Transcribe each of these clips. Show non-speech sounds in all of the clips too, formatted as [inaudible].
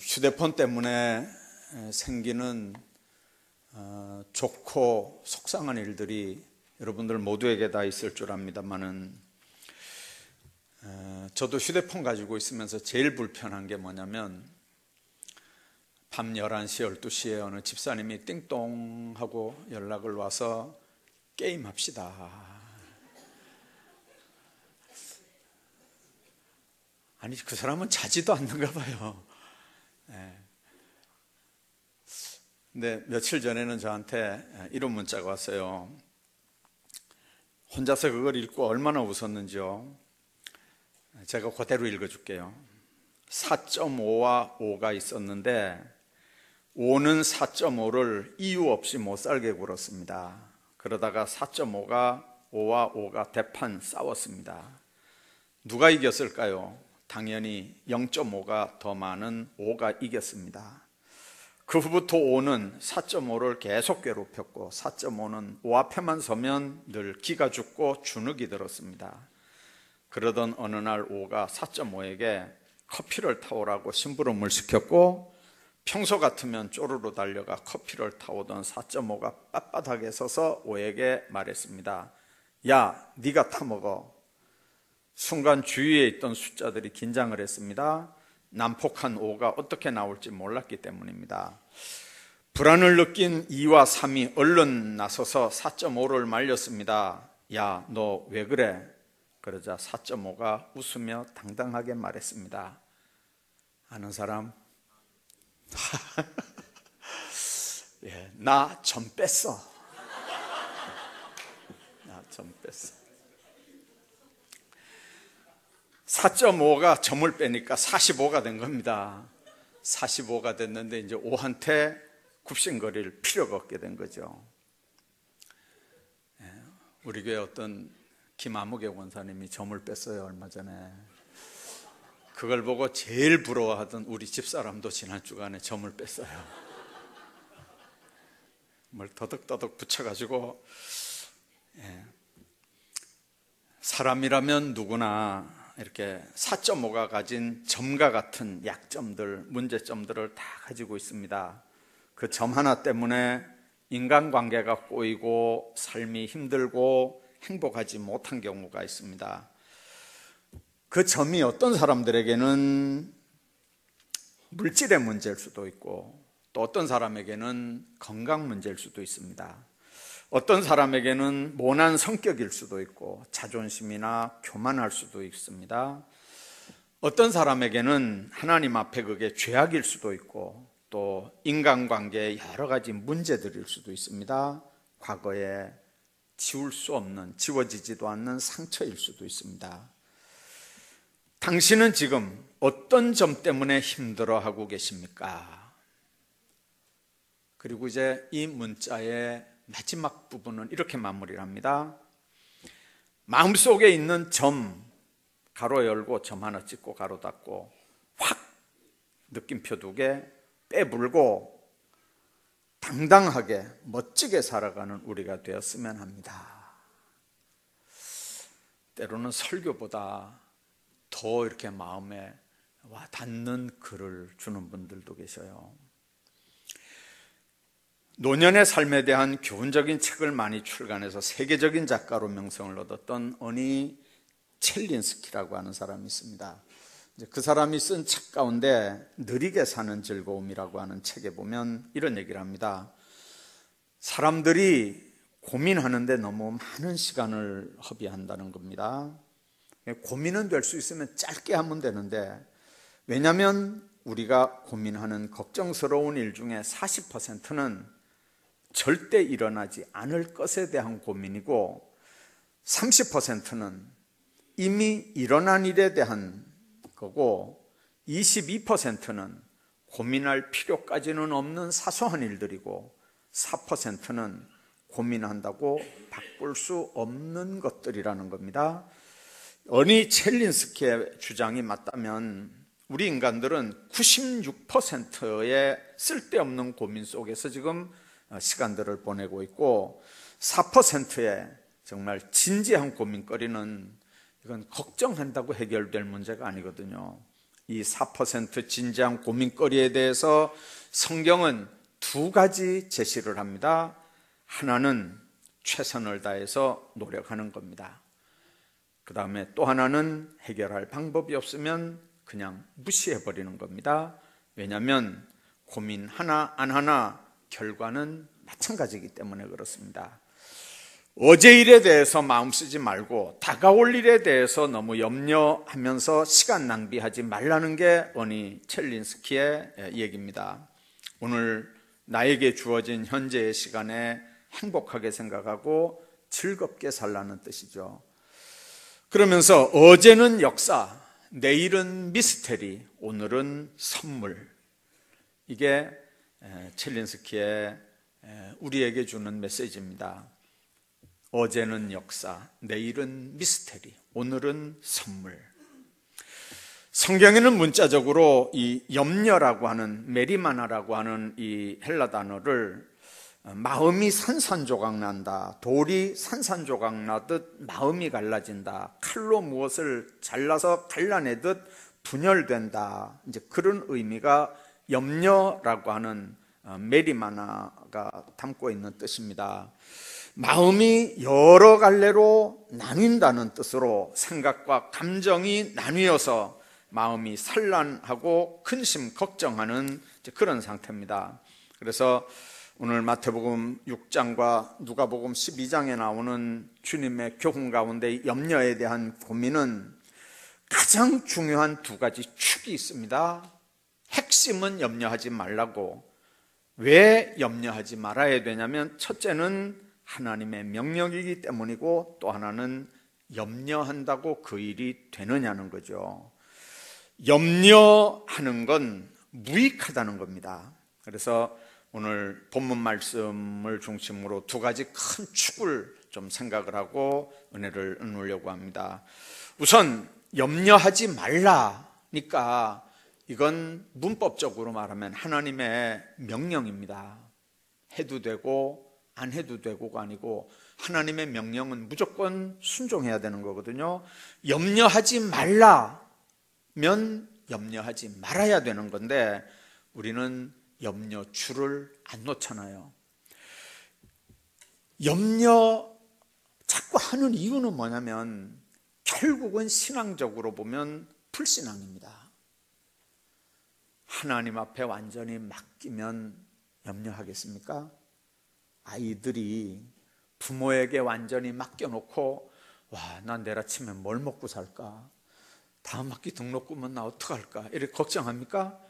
휴대폰 때문에 생기는 어, 좋고 속상한 일들이 여러분들 모두에게 다 있을 줄 압니다만은 어, 저도 휴대폰 가지고 있으면서 제일 불편한 게 뭐냐면 밤 11시, 12시에 어느 집사님이 띵동 하고 연락을 와서 게임합시다. 아니, 그 사람은 자지도 않는가 봐요. 네. 근데 며칠 전에는 저한테 이런 문자가 왔어요. 혼자서 그걸 읽고 얼마나 웃었는지요. 제가 그대로 읽어줄게요. 4.5와 5가 있었는데 5는 4.5를 이유 없이 못 살게 굴었습니다. 그러다가 4.5가 5와 5가 대판 싸웠습니다. 누가 이겼을까요? 당연히 0.5가 더 많은 5가 이겼습니다. 그 후부터 5는 4.5를 계속 괴롭혔고 4.5는 5 앞에만 서면 늘 기가 죽고 주눅이 들었습니다. 그러던 어느 날 5가 4.5에게 커피를 타오라고 심부름을 시켰고 평소 같으면 쪼르르 달려가 커피를 타오던 4.5가 빳빳하게 서서 5에게 말했습니다. 야, 네가 타먹어. 순간 주위에 있던 숫자들이 긴장을 했습니다. 난폭한 5가 어떻게 나올지 몰랐기 때문입니다. 불안을 느낀 2와 3이 얼른 나서서 4.5를 말렸습니다. 야, 너 왜 그래? 그러자 4.5가 웃으며 당당하게 말했습니다. 아는 사람? [laughs] 예, 나 점 뺐어. 나 점 뺐어. [laughs] 4.5가 점을 빼니까 45가 된 겁니다. 45가 됐는데 이제 5한테 굽신거릴 필요가 없게 된 거죠. 예, 우리 교회 어떤 김아무개 원사님이 점을 뺐어요 얼마 전에. 그걸 보고 제일 부러워하던 우리 집사람도 지난 주간에 점을 뺐어요. 뭘 더덕더덕 붙여가지고 예. 사람이라면 누구나 이렇게 4.5가 가진 점과 같은 약점들, 문제점들을 다 가지고 있습니다. 그 점 하나 때문에 인간관계가 꼬이고 삶이 힘들고 행복하지 못한 경우가 있습니다. 그 점이 어떤 사람들에게는 물질의 문제일 수도 있고 또 어떤 사람에게는 건강 문제일 수도 있습니다. 어떤 사람에게는 모난 성격일 수도 있고 자존심이나 교만할 수도 있습니다. 어떤 사람에게는 하나님 앞에 그게 죄악일 수도 있고 또 인간관계의 여러 가지 문제들일 수도 있습니다. 과거에 지울 수 없는, 지워지지도 않는 상처일 수도 있습니다. 당신은 지금 어떤 점 때문에 힘들어하고 계십니까? 그리고 이제 이 문자에 마지막 부분은 이렇게 마무리를 합니다. 마음속에 있는 점, 가로 열고 점 하나 찍고 가로 닫고 확 느낌표 두 개 빼불고 당당하게 멋지게 살아가는 우리가 되었으면 합니다. 때로는 설교보다 더 이렇게 마음에 와 닿는 글을 주는 분들도 계셔요. 노년의 삶에 대한 교훈적인 책을 많이 출간해서 세계적인 작가로 명성을 얻었던 어니 첼린스키라고 하는 사람이 있습니다. 그 사람이 쓴 책 가운데 느리게 사는 즐거움이라고 하는 책에 보면 이런 얘기를 합니다. 사람들이 고민하는데 너무 많은 시간을 허비한다는 겁니다. 고민은 될 수 있으면 짧게 하면 되는데 왜냐하면 우리가 고민하는 걱정스러운 일 중에 40%는 절대 일어나지 않을 것에 대한 고민이고 30%는 이미 일어난 일에 대한 거고 22%는 고민할 필요까지는 없는 사소한 일들이고 4%는 고민한다고 바꿀 수 없는 것들이라는 겁니다. 어니 첼린스키의 주장이 맞다면 우리 인간들은 96%의 쓸데없는 고민 속에서 지금 어, 시간들을 보내고 있고 4%의 정말 진지한 고민거리는 이건 걱정한다고 해결될 문제가 아니거든요. 이 4% 진지한 고민거리에 대해서 성경은 두 가지 제시를 합니다. 하나는 최선을 다해서 노력하는 겁니다. 그 다음에 또 하나는 해결할 방법이 없으면 그냥 무시해버리는 겁니다. 왜냐하면 고민 하나 안 하나 결과는 마찬가지이기 때문에 그렇습니다. 어제 일에 대해서 마음 쓰지 말고 다가올 일에 대해서 너무 염려하면서 시간 낭비하지 말라는 게 어니 첼린스키의 얘기입니다. 오늘 나에게 주어진 현재의 시간에 행복하게 생각하고 즐겁게 살라는 뜻이죠. 그러면서 어제는 역사, 내일은 미스테리, 오늘은 선물. 이게 첼린스키의 우리에게 주는 메시지입니다. 어제는 역사, 내일은 미스테리, 오늘은 선물. 성경에는 문자적으로 이 염려라고 하는 메리마나라고 하는 이 헬라 단어를 마음이 산산조각 난다. 돌이 산산조각 나듯 마음이 갈라진다. 칼로 무엇을 잘라서 갈라내듯 분열된다. 이제 그런 의미가 염려라고 하는 어, 메리마나가 담고 있는 뜻입니다. 마음이 여러 갈래로 나뉜다는 뜻으로 생각과 감정이 나뉘어서 마음이 산란하고 근심 걱정하는 그런 상태입니다. 그래서 오늘 마태복음 6장과 누가복음 12장에 나오는 주님의 교훈 가운데 염려에 대한 고민은 가장 중요한 두 가지 축이 있습니다. 핵심은 염려하지 말라고. 왜 염려하지 말아야 되냐면 첫째는 하나님의 명령이기 때문이고 또 하나는 염려한다고 그 일이 되느냐는 거죠. 염려하는 건 무익하다는 겁니다. 그래서 오늘 본문 말씀을 중심으로 두 가지 큰 축을 좀 생각을 하고 은혜를 나누려고 합니다. 우선 염려하지 말라니까 이건 문법적으로 말하면 하나님의 명령입니다. 해도 되고 안 해도 되고가 아니고 하나님의 명령은 무조건 순종해야 되는 거거든요. 염려하지 말라면 염려하지 말아야 되는 건데 우리는 염려 줄을 안 놓잖아요. 염려 자꾸 하는 이유는 뭐냐면 결국은 신앙적으로 보면 불신앙입니다. 하나님 앞에 완전히 맡기면 염려하겠습니까? 아이들이 부모에게 완전히 맡겨놓고 와, 난 내일 아침에 뭘 먹고 살까? 다음 학기 등록금은 나 어떡할까? 이렇게 걱정합니까?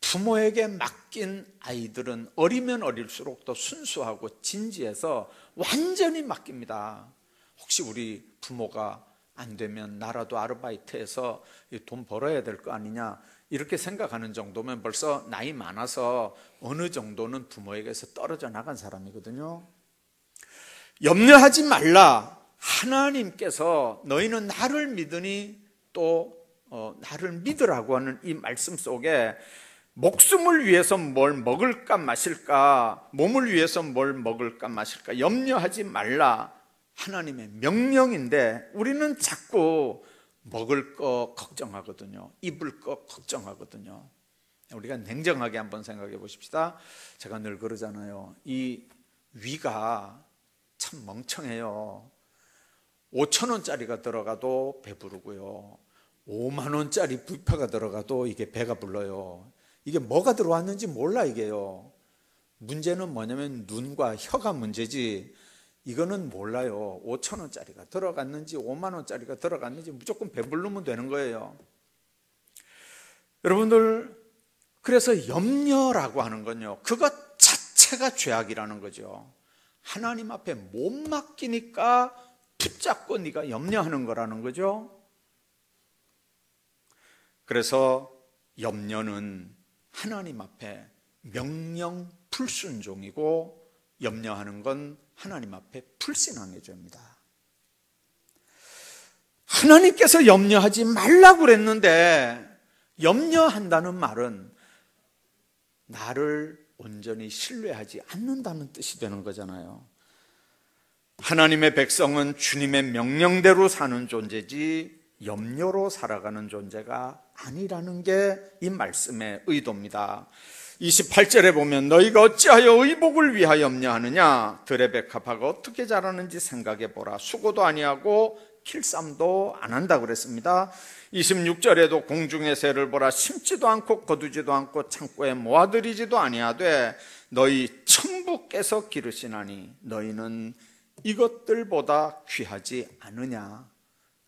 부모에게 맡긴 아이들은 어리면 어릴수록 더 순수하고 진지해서 완전히 맡깁니다. 혹시 우리 부모가 안 되면 나라도 아르바이트해서 돈 벌어야 될 거 아니냐 이렇게 생각하는 정도면 벌써 나이 많아서 어느 정도는 부모에게서 떨어져 나간 사람이거든요. 염려하지 말라. 하나님께서 너희는 나를 믿으니 또 어, 나를 믿으라고 하는 이 말씀 속에 목숨을 위해서 뭘 먹을까 마실까, 몸을 위해서 뭘 먹을까 마실까 염려하지 말라. 하나님의 명령인데 우리는 자꾸 먹을 거 걱정하거든요. 입을 거 걱정하거든요. 우리가 냉정하게 한번 생각해 보십시다. 제가 늘 그러잖아요. 이 위가 참 멍청해요. 5천 원짜리가 들어가도 배부르고요. 5만 원짜리 부파가 들어가도 이게 배가 불러요. 이게 뭐가 들어왔는지 몰라 이게요. 문제는 뭐냐면 눈과 혀가 문제지 이거는 몰라요. 5천 원짜리가 들어갔는지 5만 원짜리가 들어갔는지 무조건 배불르면 되는 거예요. 여러분들 그래서 염려라고 하는 건요. 그것 자체가 죄악이라는 거죠. 하나님 앞에 못 맡기니까 붙잡고 네가 염려하는 거라는 거죠. 그래서 염려는 하나님 앞에 명령 불순종이고 염려하는 건 하나님 앞에 불신앙의 죄입니다. 하나님께서 염려하지 말라고 그랬는데 염려한다는 말은 나를 온전히 신뢰하지 않는다는 뜻이 되는 거잖아요. 하나님의 백성은 주님의 명령대로 사는 존재지 염려로 살아가는 존재가 아니라는 게 이 말씀의 의도입니다. 28절에 보면 너희가 어찌하여 의복을 위하여 염려하느냐? 드레베카파가 어떻게 자라는지 생각해 보라. 수고도 아니하고 kil쌈도 안 한다 그랬습니다. 26절에도 공중의 새를 보라. 심지도 않고 거두지도 않고 창고에 모아들이지도 아니하되 너희 천부께서 기르시나니 너희는 이것들보다 귀하지 않으냐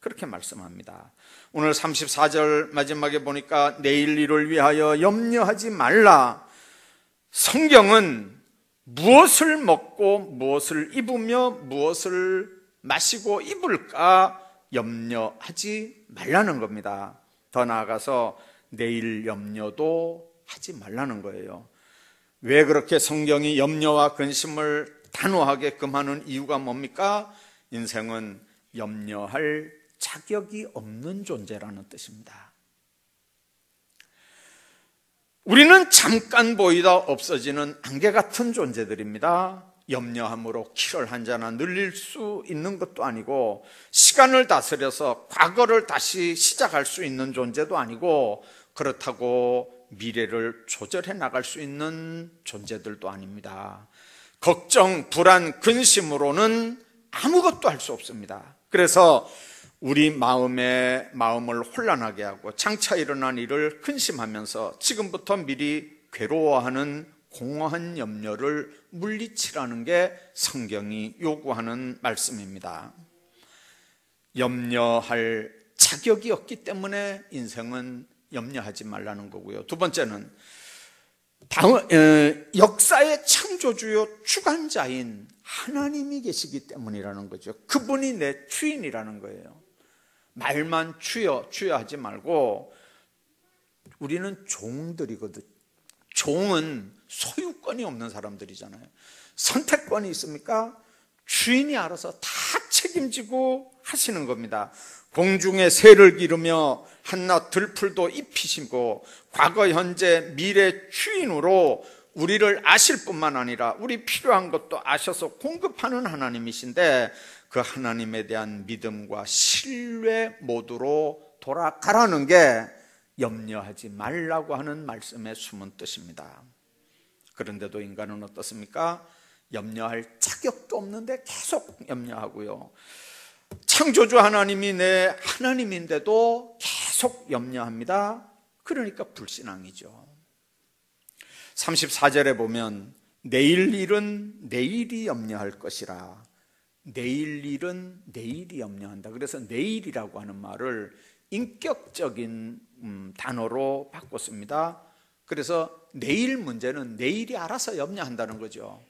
그렇게 말씀합니다 오늘 34절 마지막에 보니까 내일 일을 위하여 염려하지 말라. 성경은 무엇을 먹고 무엇을 입으며 무엇을 마시고 입을까 염려하지 말라는 겁니다. 더 나아가서 내일 염려도 하지 말라는 거예요. 왜 그렇게 성경이 염려와 근심을 단호하게 금하는 이유가 뭡니까? 인생은 염려할 자격이 없는 존재라는 뜻입니다. 우리는 잠깐 보이다 없어지는 안개 같은 존재들입니다. 염려함으로 키를 한자나 늘릴 수 있는 것도 아니고 시간을 다스려서 과거를 다시 시작할 수 있는 존재도 아니고 그렇다고 미래를 조절해 나갈 수 있는 존재들도 아닙니다. 걱정, 불안, 근심으로는 아무것도 할 수 없습니다. 그래서 우리 마음의 마음을 혼란하게 하고 장차 일어난 일을 근심하면서 지금부터 미리 괴로워하는 공허한 염려를 물리치라는 게 성경이 요구하는 말씀입니다. 염려할 자격이 없기 때문에 인생은 염려하지 말라는 거고요. 두 번째는 다음, 역사의 창조주요 주관자인 하나님이 계시기 때문이라는 거죠. 그분이 내 주인이라는 거예요. 말만 주여 주여 하지 말고 우리는 종들이거든. 종은 소유권이 없는 사람들이잖아요. 선택권이 있습니까? 주인이 알아서 다 책임지고 하시는 겁니다. 공중에 새를 기르며 한낱 들풀도 입히시고 과거, 현재, 미래 주인으로 우리를 아실 뿐만 아니라 우리 필요한 것도 아셔서 공급하는 하나님이신데 그 하나님에 대한 믿음과 신뢰 모두로 돌아가라는 게 염려하지 말라고 하는 말씀의 숨은 뜻입니다. 그런데도 인간은 어떻습니까? 염려할 자격도 없는데 계속 염려하고요. 창조주 하나님이 내 하나님인데도 계속 염려합니다. 그러니까 불신앙이죠. 34절에 보면 내일 일은 내일이 염려할 것이라 내일 일은 내일이 염려한다. 그래서 내일이라고 하는 말을 인격적인 음, 단어로 바꿨습니다. 그래서 내일 문제는 내일이 알아서 염려한다는 거죠.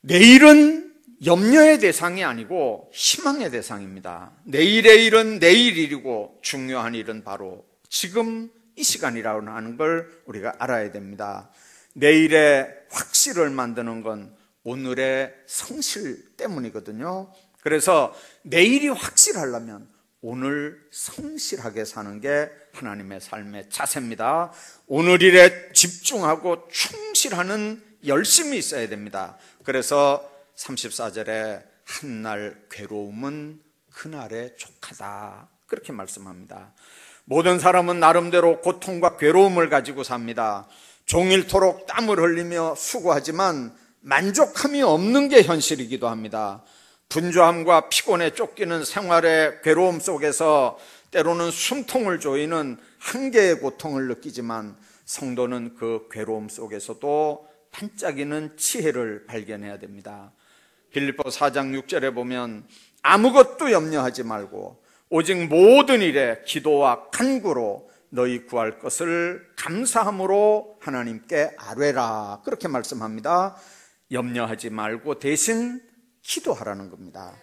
내일은 염려의 대상이 아니고 희망의 대상입니다. 내일의 일은 내일 일이고 중요한 일은 바로 지금 이 시간이라고 하는 걸 우리가 알아야 됩니다. 내일의 확실을 만드는 건 오늘의 성실 때문이거든요. 그래서 내일이 확실하려면 오늘 성실하게 사는 게 하나님의 삶의 자세입니다. 오늘 일에 집중하고 충실하는 열심이 있어야 됩니다. 그래서 34절에 한 날 괴로움은 그날에 족하다. 그렇게 말씀합니다. 모든 사람은 나름대로 고통과 괴로움을 가지고 삽니다. 종일토록 땀을 흘리며 수고하지만 만족함이 없는 게 현실이기도 합니다. 분주함과 피곤에 쫓기는 생활의 괴로움 속에서 때로는 숨통을 조이는 한계의 고통을 느끼지만 성도는 그 괴로움 속에서도 반짝이는 지혜를 발견해야 됩니다. 빌립보 4장 6절에 보면 아무것도 염려하지 말고 오직 모든 일에 기도와 간구로 너희 구할 것을 감사함으로 하나님께 아뢰라. 그렇게 말씀합니다. 염려하지 말고 대신 기도하라는 겁니다.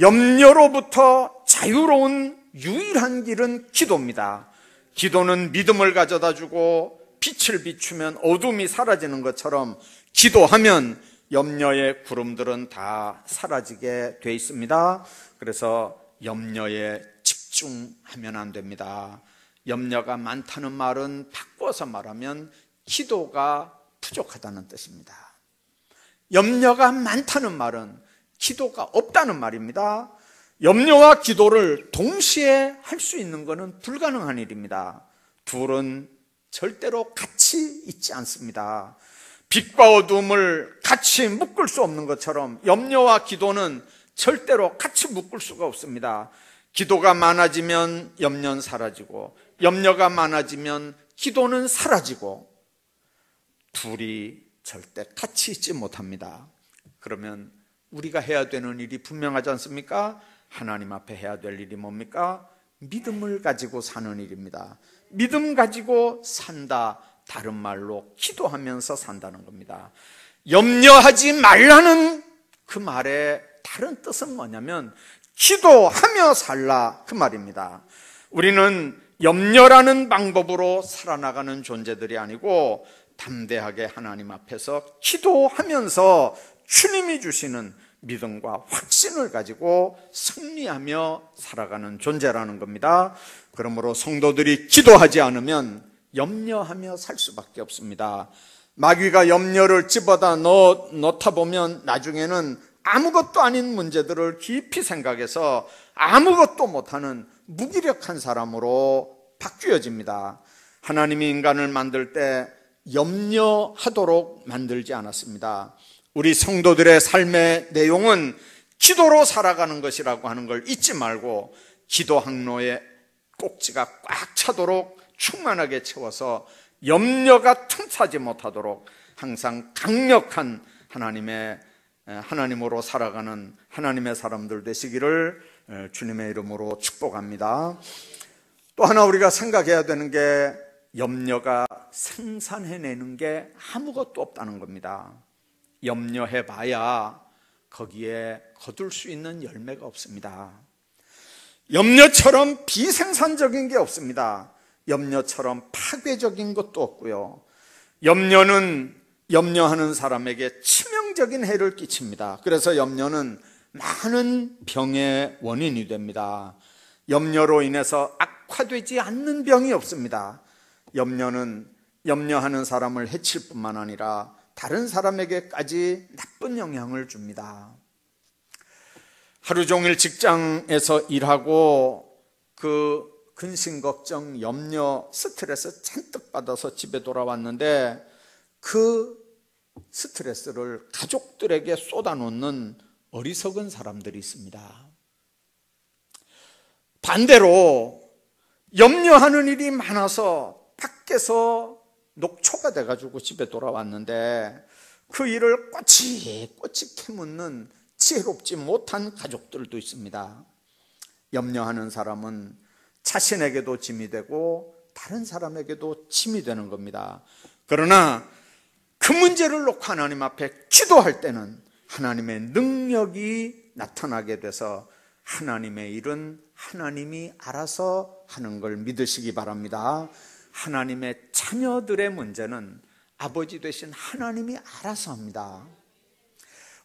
염려로부터 자유로운 유일한 길은 기도입니다. 기도는 믿음을 가져다 주고 빛을 비추면 어둠이 사라지는 것처럼 기도하면 염려의 구름들은 다 사라지게 돼 있습니다. 그래서 염려에 집중하면 안 됩니다. 염려가 많다는 말은 바꿔서 말하면 기도가 부족하다는 뜻입니다. 염려가 많다는 말은 기도가 없다는 말입니다. 염려와 기도를 동시에 할 수 있는 것은 불가능한 일입니다. 둘은 절대로 같이 있지 않습니다. 빛과 어둠을 같이 묶을 수 없는 것처럼 염려와 기도는 절대로 같이 묶을 수가 없습니다. 기도가 많아지면 염려는 사라지고 염려가 많아지면 기도는 사라지고 둘이 절대 같이 있지 못합니다. 그러면 우리가 해야 되는 일이 분명하지 않습니까? 하나님 앞에 해야 될 일이 뭡니까? 믿음을 가지고 사는 일입니다. 믿음 가지고 산다. 다른 말로 기도하면서 산다는 겁니다. 염려하지 말라는 그 말의 다른 뜻은 뭐냐면 기도하며 살라 그 말입니다. 우리는 염려라는 방법으로 살아나가는 존재들이 아니고 담대하게 하나님 앞에서 기도하면서 주님이 주시는 믿음과 확신을 가지고 승리하며 살아가는 존재라는 겁니다. 그러므로 성도들이 기도하지 않으면 염려하며 살 수밖에 없습니다. 마귀가 염려를 집어다 넣, 넣다 보면 나중에는 아무것도 아닌 문제들을 깊이 생각해서 아무것도 못하는 무기력한 사람으로 바뀌어집니다. 하나님이 인간을 만들 때 염려하도록 만들지 않았습니다. 우리 성도들의 삶의 내용은 기도로 살아가는 것이라고 하는 걸 잊지 말고 기도 항로에 꼭지가 꽉 차도록 충만하게 채워서 염려가 틈타지 못하도록 항상 강력한 하나님의 하나님으로 살아가는 하나님의 사람들 되시기를 주님의 이름으로 축복합니다. 또 하나 우리가 생각해야 되는 게 염려가 생산해내는 게 아무것도 없다는 겁니다. 염려해 봐야 거기에 거둘 수 있는 열매가 없습니다. 염려처럼 비생산적인 게 없습니다. 염려처럼 파괴적인 것도 없고요. 염려는 염려하는 사람에게 치명적인 해를 끼칩니다. 그래서 염려는 많은 병의 원인이 됩니다. 염려로 인해서 악화되지 않는 병이 없습니다. 염려는 염려하는 사람을 해칠 뿐만 아니라 다른 사람에게까지 나쁜 영향을 줍니다. 하루 종일 직장에서 일하고 그 근심 걱정, 염려, 스트레스 잔뜩 받아서 집에 돌아왔는데 그 스트레스를 가족들에게 쏟아놓는 어리석은 사람들이 있습니다. 반대로 염려하는 일이 많아서 밖에서 녹초가 돼가지고 집에 돌아왔는데 그 일을 꼬치 꼬치 캐묻는 지혜롭지 못한 가족들도 있습니다. 염려하는 사람은 자신에게도 짐이 되고 다른 사람에게도 짐이 되는 겁니다. 그러나 그 문제를 놓고 하나님 앞에 기도할 때는 하나님의 능력이 나타나게 돼서 하나님의 일은 하나님이 알아서 하는 걸 믿으시기 바랍니다. 하나님의 자녀들의 문제는 아버지 되신 하나님이 알아서 합니다.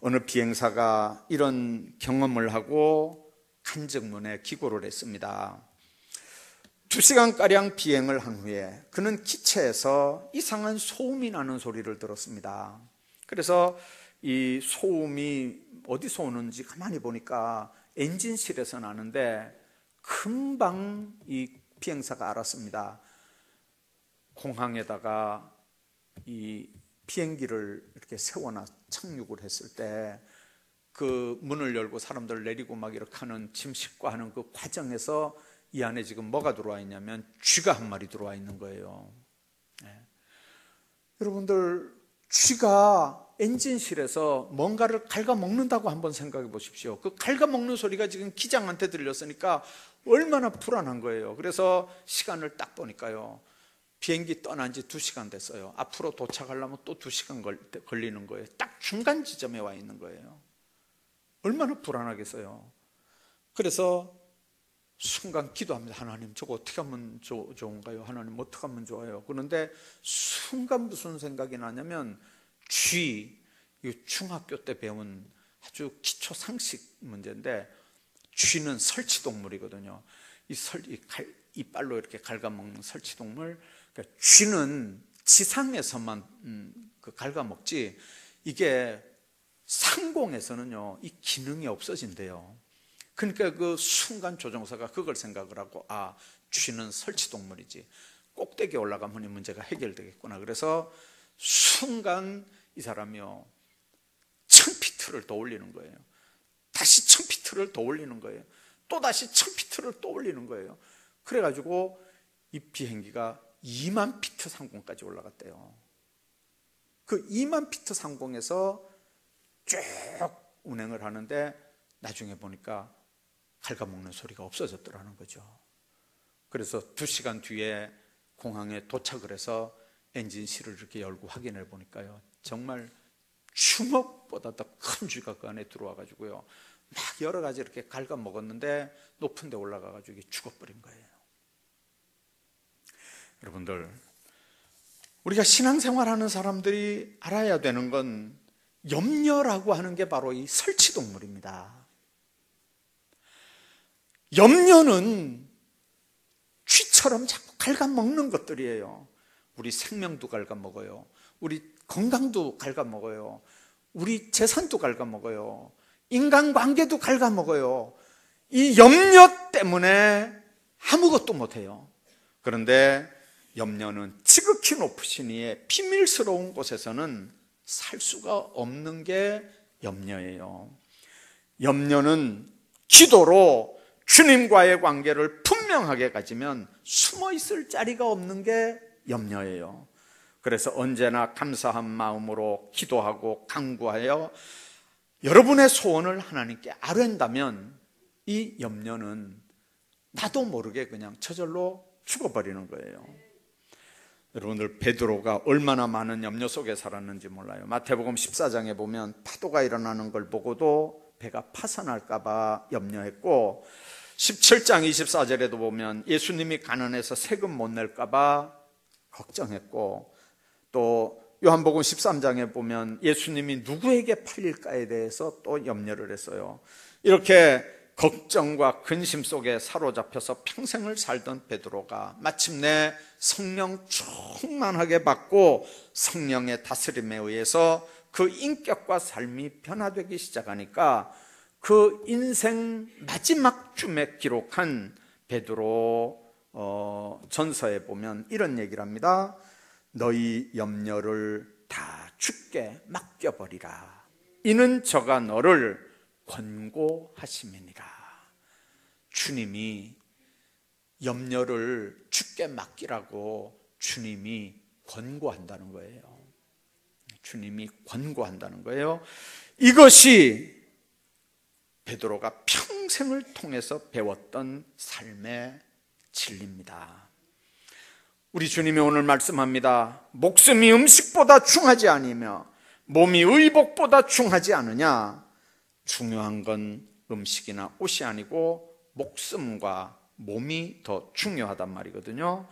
어느 비행사가 이런 경험을 하고 간증문에 기고를 했습니다. 두 시간가량 비행을 한 후에 그는 기체에서 이상한 소음이 나는 소리를 들었습니다. 그래서 이 소음이 어디서 오는지 가만히 보니까 엔진실에서 나는데 금방 이 비행사가 알았습니다. 공항에다가 이 비행기를 이렇게 세워놔 착륙을 했을 때 그 문을 열고 사람들 내리고 막 이렇게 하는 짐 싣고 하는 그 과정에서 이 안에 지금 뭐가 들어와 있냐면 쥐가 한 마리 들어와 있는 거예요. 네. 여러분들 쥐가 엔진실에서 뭔가를 갉아먹는다고 한번 생각해 보십시오. 그 갉아먹는 소리가 지금 기장한테 들렸으니까 얼마나 불안한 거예요. 그래서 시간을 딱 보니까요. 비행기 떠난 지 2시간 됐어요. 앞으로 도착하려면 또 2시간 걸리는 거예요. 딱 중간 지점에 와 있는 거예요. 얼마나 불안하겠어요. 그래서 순간 기도합니다. 하나님, 저거 어떻게 하면 조, 좋은가요? 하나님, 어떻게 하면 좋아요? 그런데 순간 무슨 생각이 나냐면, 쥐, 중학교 때 배운 아주 기초 상식 문제인데, 쥐는 설치동물이거든요. 이 설, 이 갈, 이빨로 이렇게 갉아먹는 설치동물. 그러니까 쥐는 지상에서만 음, 그 갉아먹지, 이게 상공에서는요, 이 기능이 없어진대요. 그러니까 그 순간 조종사가 그걸 생각을 하고 아 쥐는 설치 동물이지. 꼭대기에 올라가면 이 문제가 해결되겠구나. 그래서 순간 이 사람이요 천피트를 더 올리는 거예요. 다시 천피트를 더 올리는 거예요. 또 다시 천피트를 또 올리는 거예요. 그래가지고 이 비행기가 2만 피트 상공까지 올라갔대요. 그 2만 피트 상공에서 쭉 운행을 하는데 나중에 보니까 갉아먹는 소리가 없어졌더라는 거죠. 그래서 두 시간 뒤에 공항에 도착을 해서 엔진실을 이렇게 열고 확인해 보니까요 정말 주먹보다 더 큰 쥐가 그 안에 들어와 가지고요 막 여러 가지 이렇게 갉아 먹었는데 높은 데 올라가 가지고 죽어버린 거예요 여러분들. 우리가 신앙생활하는 사람들이 알아야 되는 건 염려라고 하는 게 바로 이 설치 동물입니다. 염려는 쥐처럼 자꾸 갉아먹는 것들이에요. 우리 생명도 갉아먹어요. 우리 건강도 갉아먹어요. 우리 재산도 갉아먹어요. 인간관계도 갉아먹어요. 이 염려 때문에 아무것도 못해요. 그런데 염려는 지극히 높으신 이의 비밀스러운 곳에서는 살 수가 없는 게 염려예요 염려는 기도로 주님과의 관계를 분명하게 가지면 숨어 있을 자리가 없는 게 염려예요. 그래서 언제나 감사한 마음으로 기도하고 강구하여 여러분의 소원을 하나님께 아뢰다면 이 염려는 나도 모르게 그냥 저절로 죽어버리는 거예요. 여러분들 베드로가 얼마나 많은 염려 속에 살았는지 몰라요. 마태복음 14장에 보면 파도가 일어나는 걸 보고도 배가 파산할까 봐 염려했고 17장 24절에도 보면 예수님이 가난해서 세금 못 낼까 봐 걱정했고 또 요한복음 13장에 보면 예수님이 누구에게 팔릴까에 대해서 또 염려를 했어요. 이렇게 걱정과 근심 속에 사로잡혀서 평생을 살던 베드로가 마침내 성령 충만하게 받고 성령의 다스림에 의해서 그 인격과 삶이 변화되기 시작하니까 그 인생 마지막 쯤에 기록한 베드로 어, 전서에 보면 이런 얘기를 합니다. 너희 염려를 다 죽게 맡겨버리라. 이는 저가 너를 권고하심이니라. 주님이 염려를 죽게 맡기라고 주님이 권고한다는 거예요. 주님이 권고한다는 거예요. 이것이 베드로가 평생을 통해서 배웠던 삶의 진리입니다. 우리 주님이 오늘 말씀합니다. 목숨이 음식보다 중하지 아니며 몸이 의복보다 중하지 않으냐? 중요한 건 음식이나 옷이 아니고 목숨과 몸이 더 중요하단 말이거든요.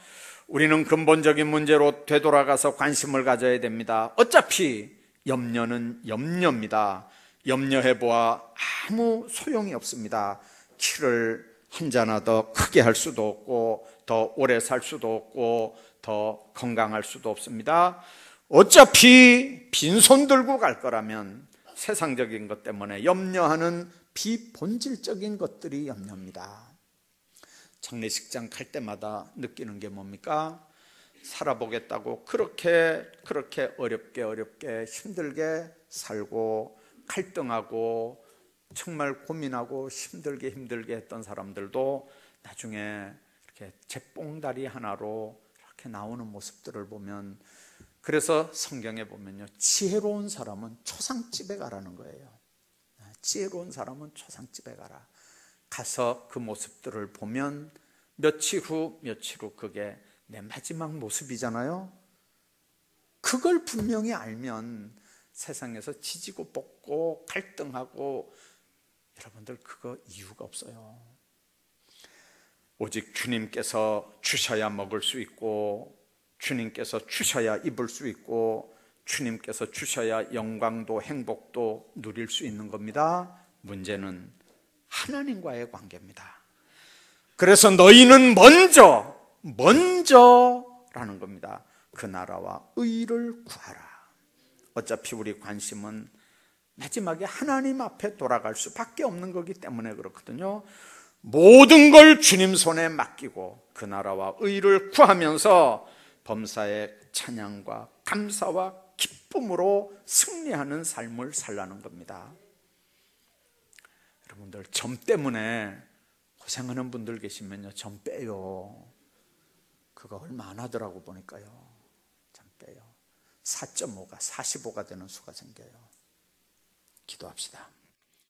우리는 근본적인 문제로 되돌아가서 관심을 가져야 됩니다. 어차피 염려는 염려입니다. 염려해 보아 아무 소용이 없습니다. 키를 한 자나 더 크게 할 수도 없고 더 오래 살 수도 없고 더 건강할 수도 없습니다. 어차피 빈손 들고 갈 거라면 세상적인 것 때문에 염려하는 비본질적인 것들이 염려입니다. 장례식장 갈 때마다 느끼는 게 뭡니까? 살아보겠다고 그렇게 그렇게 어렵게 어렵게 힘들게 살고 갈등하고 정말 고민하고 힘들게 힘들게 했던 사람들도 나중에 이렇게 제뽕다리 하나로 이렇게 나오는 모습들을 보면 그래서 성경에 보면요 지혜로운 사람은 초상집에 가라는 거예요. 지혜로운 사람은 초상집에 가라. 가서 그 모습들을 보면 며칠 후 며칠 후 그게 내 마지막 모습이잖아요. 그걸 분명히 알면 세상에서 지지고 볶고 갈등하고 여러분들 그거 이유가 없어요. 오직 주님께서 주셔야 먹을 수 있고 주님께서 주셔야 입을 수 있고 주님께서 주셔야 영광도 행복도 누릴 수 있는 겁니다. 문제는 하나님과의 관계입니다. 그래서 너희는 먼저 먼저라는 겁니다. 그 나라와 의를 구하라. 어차피 우리 관심은 마지막에 하나님 앞에 돌아갈 수밖에 없는 거기 때문에 그렇거든요. 모든 걸 주님 손에 맡기고 그 나라와 의를 구하면서 범사의 찬양과 감사와 기쁨으로 승리하는 삶을 살라는 겁니다. 여러분들 점 때문에 고생하는 분들 계시면요 점 빼요. 그거 얼마 안 하더라고 보니까요. 점 빼요. 4.5가 45가 되는 수가 생겨요. 기도합시다.